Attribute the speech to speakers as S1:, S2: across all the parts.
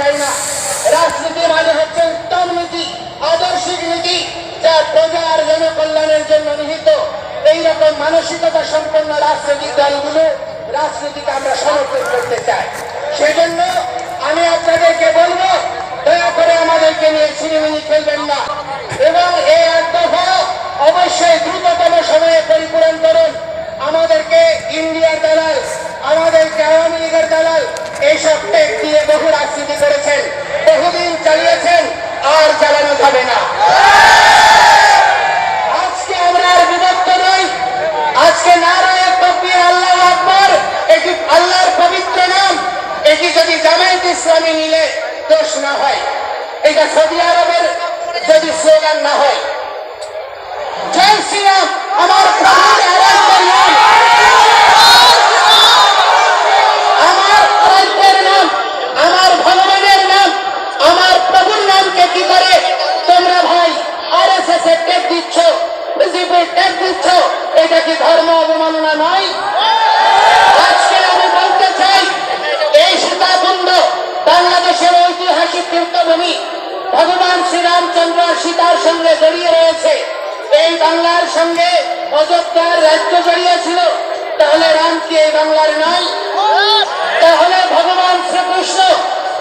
S1: চাই না। রাজনীতি মানে হচ্ছে উত্তম নীতি, আদর্শিক নীতি, যা প্রজার জনকল্যাণের জন্য নিহিত। এইরকম মানসিকতা সম্পন্ন রাজনৈতিক দলগুলো, রাজনীতিকে আমরা সমর্থন করতে চাই। সেজন্য আমি আপনাদেরকে বলব, দয়া করে আমাদেরকে নিয়ে ছিনিমিনি খেলবেন না। এবং এই এক দফা অবশ্যই দ্রুততম সময়ে পরিপূরণ করুন। আমাদেরকে ইন্ডিয়ার দালাল, আমাদেরকে আওয়ামী লীগের দালাল এইসব টেক দিয়ে বহু রাজনীতি করেছেন, বহুদিন চালিয়েছেন, আর চালানো যাবে না। আজকে আমরা আর বিভক্ত নই। আজকে নারায় তকবীর আল্লাহ আকবর, এটি আল্লাহর পবিত্র নাম। এটি যদি জামায়াত ইসলামী নিলে দোষ না হয়, এটা সৌদি আরবের যদি স্লোগান না হয়। আমার প্রভুর আরাধ্যের নাম আমার আরাধ্যের নাম আমার ভগবানের নাম আমার প্রভুর নামকে কি করে তোমরা ভাই আর এস এস এর টেক দিচ্ছ বিজেপির টেক দিচ্ছ এটা কি ধর্ম অবমাননা নয়। আজকে আমি বলতে চাই, এই সীতাকুণ্ড বাংলাদেশের ঐতিহাসিক তীর্থভূমি। ভগবান শ্রীরামচন্দ্র সীতার সঙ্গে জড়িয়ে রয়েছে। এই বাংলার সঙ্গে অযোধ্যার রাজ্য জড়িয়ে ছিল তাহলে রাম কি এই বাংলার নয়? তাহলে ভগবান শ্রীকৃষ্ণ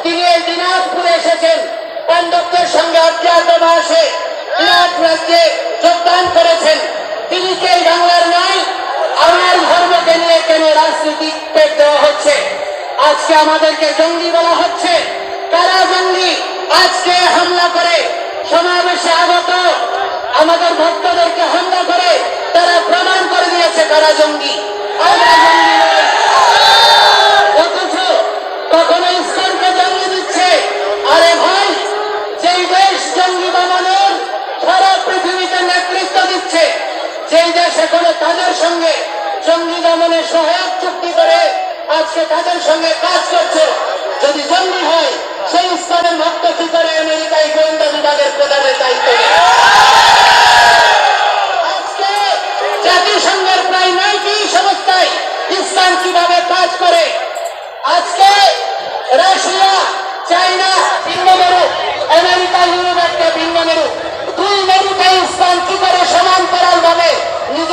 S1: তিনি এই দিনাজপুরে এসেছেন। পাণ্ডবদের সঙ্গে অজ্ঞাতবাসে বিরাট রাজ্যে যোগদান করেছেন। তিনি এই বাংলার নয় আমার ধর্মকে নিয়ে কেন রাজনীতি দেওয়া হচ্ছে? আজকে আমাদেরকে জঙ্গি বলা হচ্ছে। কারা জঙ্গি? আজকে হামলা করে, সমাবেশে আগত আমাদের ভক্তদেরকে হামলা করে, তারা প্রমাণ করে দিয়েছে কারা জঙ্গি। আমরা জঙ্গি অথচ কখনো ইসলামকে জঙ্গি দিচ্ছে। আরে ভাই, যেই দেশ জঙ্গি বানানোর সারা পৃথিবীতে নেতৃত্ব দিচ্ছে যেই দেশ এখনও তাদের সঙ্গে জঙ্গি দমনে সহায়ক চুক্তি করে আজকে তাদের সঙ্গে কাজ করছে, যদি জঙ্গি হয়, সেই ইসলামের ভক্ত কি করে আমেরিকায় গোয়েন্দা বিভাগের প্রধানের দায়িত্ব জাতিসংঘের প্রায় নয়টি সংস্থায় ইসলাম কীভাবে কাজ করে? আজকে রাশিয়া, চাইনা ভিন্ন মেরু আমেরিকা ইউরোপ একটা ভিন্ন মেরু দুই মেরুতে ইসলাম কি করে সমান্তরাল ভাবে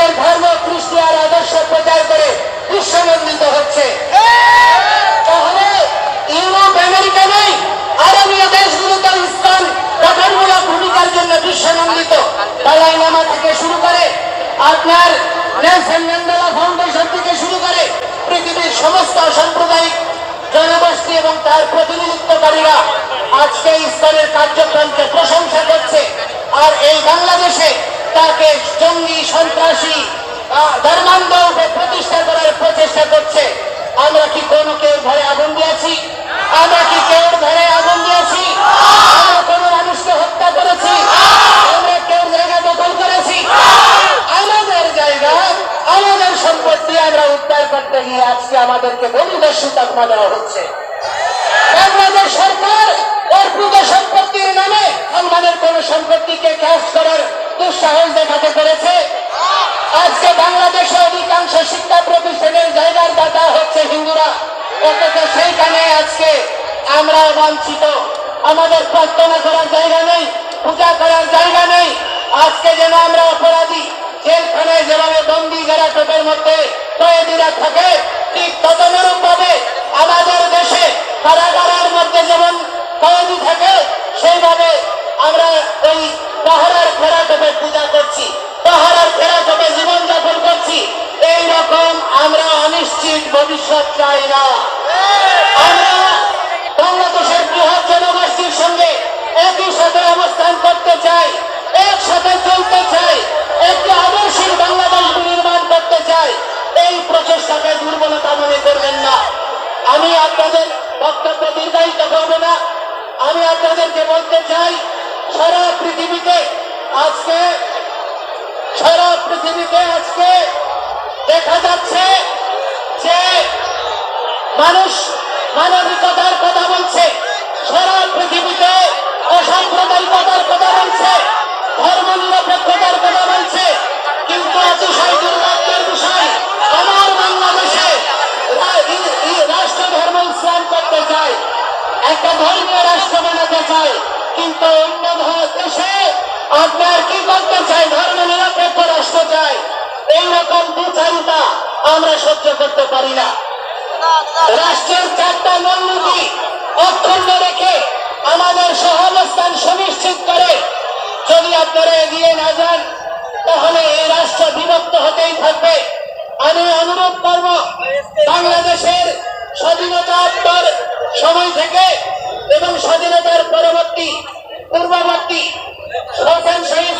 S1: নিজের ধর্ম কৃষ্টি আর আদর্শ প্রচার করে বিশ্বমন্ডিত হচ্ছে। তাহলে ইউরোপ, আমেরিকা নয়, আরবীয় দেশগুলোতে ইসলাম গঠনমূলক ভূমিকার জন্য বিশ্বনন্দিত। দালাই লামা থেকে শুরু করে আপনার নেলসন ম্যান্ডেলা ফাউন্ডেশন থেকে শুরু করে পৃথিবীর সমস্ত সাম্প্রদায়িক জনগোষ্ঠী এবং তার প্রতিনিধিত্বকারীরা আজকে ইসলামের কার্যক্রমকে প্রশংসা করছে। আর এই বাংলাদেশে তাকে জঙ্গি, সন্ত্রাসী ধর্মান্ধ প্রতিষ্ঠা করার প্রচেষ্টা করছে। আমরা কি কোনো কেউ ঘরে আগুন দিয়েছি? আমরা কি কেউ ঘরে আগুন দিয়েছি? আমরা মানুষকে হত্যা করেছি? আমরা কেউ জায়গা দখল করেছি? আমাদের জায়গা, আমাদের সম্পত্তি আমরা উদ্ধার করতে গিয়ে আজকে আমাদেরকে তকমা দেওয়া হচ্ছে। বাংলাদেশ সরকার অর্পিত সম্পত্তির নামে আমাদের কোন সম্পত্তিকে ক্যাশ করার দুঃসাহস দেখাতে পেরেছে। আজকে বাংলাদেশে অধিকাংশ শিক্ষা প্রতিষ্ঠানের জায়গার দাতা হচ্ছে হিন্দুরা। অথচ সেইখানে আজকে আমরা বঞ্চিত। আমাদের প্রার্থনা করার জায়গা নেই, পূজা করার জায়গা নেই। আজকে যেন আমরা অপরাধী, জেলখানায় যেভাবে বন্দি যারা টোপের মধ্যে কয়েদিরা থাকে, ঠিক অনিশ্চিত চাই না আমরা বাংলাদেশের বৃহৎ জনগোষ্ঠীর সঙ্গে একই সাথে অবস্থান করতে চাই, একসাথে চলতে চাই, একটি আদর্শের বাংলাদেশ নির্মাণ করতে চাই, এই প্রচেষ্টাকে দুর্বলতা মনে করবেন না। আমি আপনাদের বক্তব্য দীর্ঘায়িত করব না। আমি আপনাদেরকে বলতে চাই, সারা পৃথিবীতে আজকে, সারা পৃথিবীতে আজকে দেখা যাচ্ছে যে মানুষ মানবিকতার কথা বলছে, সারা পৃথিবীতে অসাম্প্রদায়িকতার কথা বলছে ধর্ম নিরপেক্ষতার কথা বলছে, কিন্তু অতিশয় দুর্ভাগ্যের বিষয় আমার বাংলাদেশে রাষ্ট্র ধর্ম ইসলাম করতে চায়, একটা ধর্মীয় রাষ্ট্র বানাতে চায়, কিন্তু অন্য দেশে আপনার কি করতে চায়? ধর্ম নিরপেক্ষ রাষ্ট্র চায়। রকম বিচারিতা আমরা সহ্য করতে পারি না। রাষ্ট্রের চারটা মূলনীতি অক্ষুণ্ণ রেখে আমাদের সহাবস্থান সুনিশ্চিত করে যদি আপনারা এগিয়ে না যান, তাহলে এই রাষ্ট্র বিভক্ত হতেই থাকবে। আমি অনুরোধ করব, বাংলাদেশের স্বাধীনতাত্তর সময় থেকে এবং স্বাধীনতার পরবর্তী, পূর্ববর্তী হোসেন শহীদ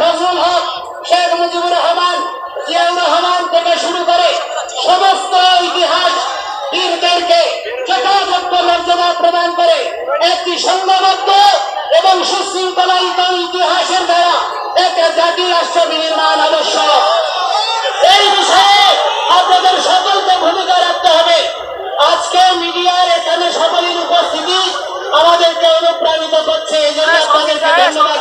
S1: ফজলুল হক শেখ মুজিবুর রহমান, জিয়াউর রহমান থেকে শুরু করে সমস্ত ইতিহাস বীরদেরকে যথাযোগ্য মর্যাদা প্রদান করে একটি সংঘবদ্ধ এবং সুশৃঙ্খলিত ইতিহাসের দ্বারা একটা জাতি রাষ্ট্র বিনির্মাণ আবশ্যক এই বিষয়ে আপনাদের সকলকে ভূমিকা রাখতে হবে। আজকে মিডিয়ার এখানে সকলের উপস্থিতি আমাদেরকে অনুপ্রাণিত করছে। এই জন্য আপনাদেরকে ধন্যবাদ।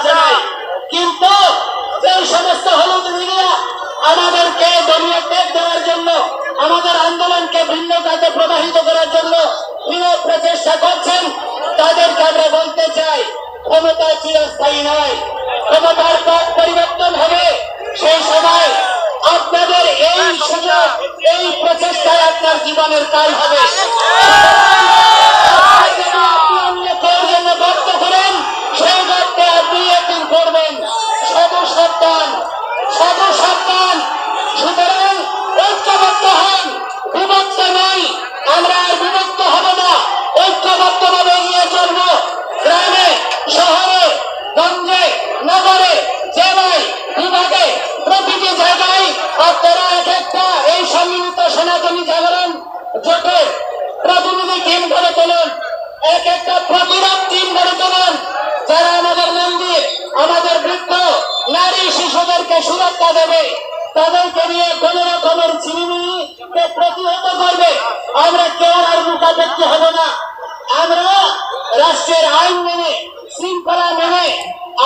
S1: ভিন্ন কাজে প্রবাহিত করার জন্য প্রিয় প্রচেষ্টা করছেন, তাদেরকে আমরা বলতে চাই, ক্ষমতা চিরস্থায়ী নয়। ক্ষমতার পথ পরিবর্তন হবে। সেই সময় আপনাদের এই সুযোগ, এই প্রচেষ্টায় আপনার জীবনের কাল হবে আপনি অন্য কেউ যেন গর্ত করেন সেই গর্তে আপনি একদিন করবেন সাধু সন্তান সাধু সন্তান সুতরাং ঐক্যবদ্ধ হন বিভক্ত নই আমরা আর বিভক্ত হব না ঐক্যবদ্ধভাবে এগিয়ে চলব গ্রামে শহরে গঞ্জে নগরে জেলায় বিভাগে প্রতিটি জায়গায় আপনারা এক একটা এই সম্মিলিত সনাতনী জাগরণ জোটের প্রতিনিধি টিম গড়ে তুলুন এক একটা প্রতিরোধ টিম গড়ে তুলুন যারা আমাদের মন্দির আমাদের বৃদ্ধ নারী সুরক্ষা দেবে। তাদেরকে নিয়ে কোন রকমের চিনিমিনিকে প্রতিহত করবে, আমরা কেউ আর মুখাপেক্ষি হব না। আমরা রাষ্ট্রের আইন মেনে, শৃঙ্খলা মেনে,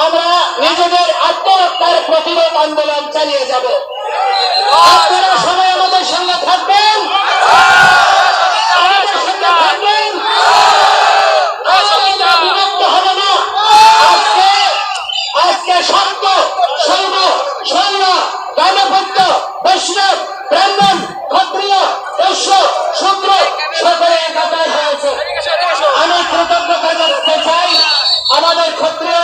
S1: আমরা নিজেদের আত্মহত্যার প্রতিরোধ আন্দোলন চালিয়ে যাব। আপনারা সবাই আমাদের সঙ্গে থাকবেন আমাদের সঙ্গে থাকবেন আমরা বিভক্ত হব না আজকে আজকে সত্য শৈব শৈব গণভক্ত বৈষ্ণব ব্রাহ্মণ ক্ষত্রিয় বৈশ্য শূদ্র সকলে একাকার হয়েছে আমি কৃতজ্ঞতা জানাতে চাই আমাদের ক্ষত্রিয়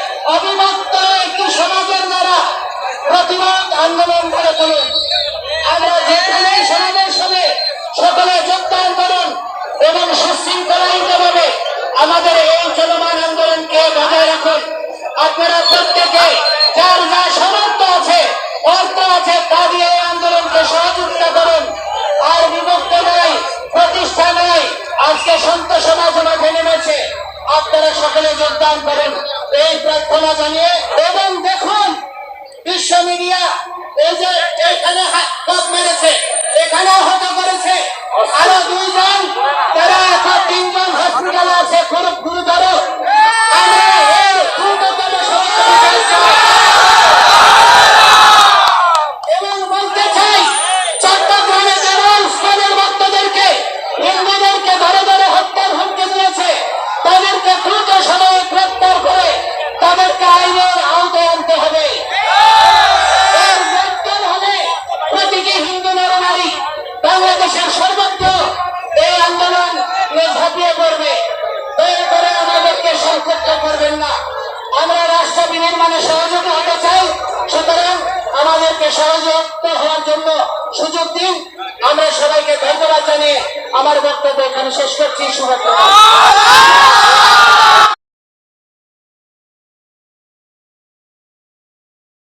S1: প্রতিবাদ আন্দোলন করে আমরা যেখানে সমাবেশ হবে, সকলে যোগদান করুন এবং আমাদের এই চলমান আন্দোলনকে বজায় রাখুন। আপনারা প্রত্যেকে যার যা সামর্থ্য আছে, অর্থ আছে, তা দিয়ে এই আন্দোলনকে সহযোগিতা করুন। আর বিভক্ত নাই প্রতিষ্ঠা নাই আজকে সন্ত সমাজ মাঠে নেমেছে। আপনারা সকলে যোগদান করেন। এই প্রার্থনা জানিয়ে এবং দেখুন বিশ্ব মিডিয়া এই যে এখানে মেরেছে এখানে আমরা রাষ্ট্র বিনির্মাণে সহযোগী হতে চাই। সুতরাং আমাদেরকে সহযোগিত হওয়ার জন্য সুযোগ দিন। আমরা সবাইকে ধন্যবাদ জানিয়ে আমার বক্তব্য এখানে শেষ করছি। শুভকামনা